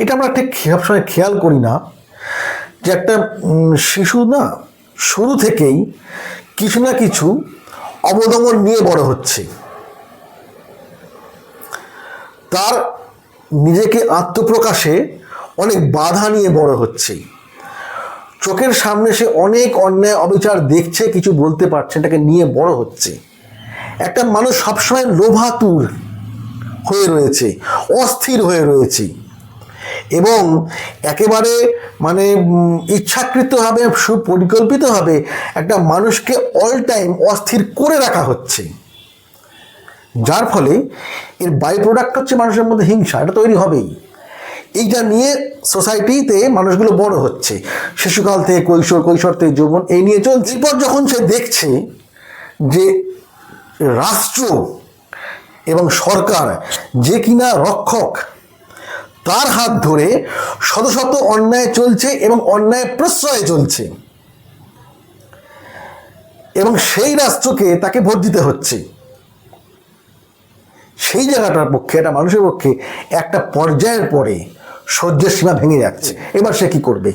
এটা আমরা ঠিক সবসময় খেয়াল করি না যে একটা শিশু না শুরু থেকেই কিছু না কিছু অবদমন নিয়ে বড় হচ্ছে। তার নিজেকে আত্মপ্রকাশে অনেক বাধা নিয়ে বড় হচ্ছে। চোখের সামনে সে অনেক অন্যায় অবিচার দেখছে, কিছু বলতে পারছে এটাকে নিয়ে বড় হচ্ছে। একটা মানুষ সবসময় লোভাতুর হয়ে রয়েছে, অস্থির হয়ে রয়েছে। এবং একেবারে মানে ইচ্ছাকৃতভাবে, সুপরিকল্পিতভাবে একটা মানুষকে অল টাইম অস্থির করে রাখা হচ্ছে। যার ফলে এর বাই প্রোডাক্ট হচ্ছে মানুষের মধ্যে হিংসা, এটা তৈরি হবেই। এইটা নিয়ে সোসাইটিতে মানুষগুলো বড় হচ্ছে। শিশুকাল থেকে কৈশোর কৈশোর থেকে যৌবন, এই নিয়ে চলছে। এরপর যখন সে দেখছে যে রাষ্ট্র এবং সরকার যে কিনা রক্ষক তার হাত ধরে শত শত অন্যায় চলছে এবং অন্যায় প্রশ্রয় চলছে। এবং সেই রাষ্ট্রকে তাকে ভোট দিতে হচ্ছে। সেই জায়গাটার পক্ষে, একটা মানুষের পক্ষে একটা পর্যায়ের পরে সহ্যের সীমা ভেঙে যাচ্ছে। এবার সে কি করবে?